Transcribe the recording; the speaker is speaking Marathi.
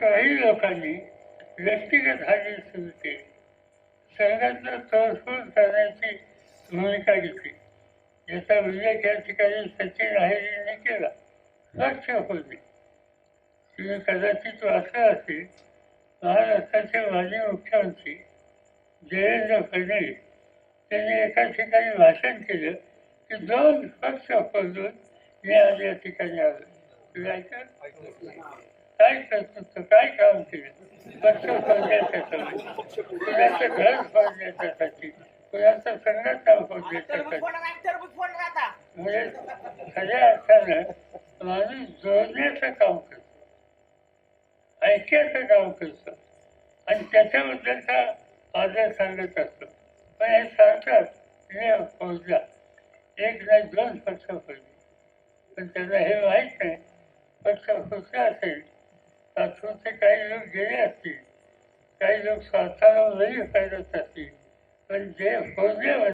काही लोकांनी व्यक्तिगत हानी सुरू केली. संघाचं तोडफोड करण्याची भूमिका घेतली. याचा उल्लेख या ठिकाणी सचिन आहेरींनी केला. लक्ष होते. तुम्ही कदाचित वाचलं असेल महाराष्ट्राचे माजी मुख्यमंत्री देवेंद्र फडणवीस त्यांनी एका ठिकाणी भाषण केलं की दोन पक्ष बदलून मी आज या ठिकाणी आलो. तुम्ही काय काय काम केलं पक्ष फोडण्यासाठी कुणाचं घर फोडण्यासाठी कुणाचं संघटना फोडण्यासाठी म्हणजे खऱ्या अर्थानं माणूस जोडण्याचं काम करतो. ऐक्याचं काम करतो. आणि त्याच्याबद्दलचा आदर सांगत असतो. पण हे सांगतात हे फौजला एक नाही दोन पक्ष फोडले पण त्यांना हे माहीत नाही पक्ष फुटला असेल. तात्पुरते काही लोक गेले असतील काही लोक स्वार्थाला वही करत असतील. पण जे होते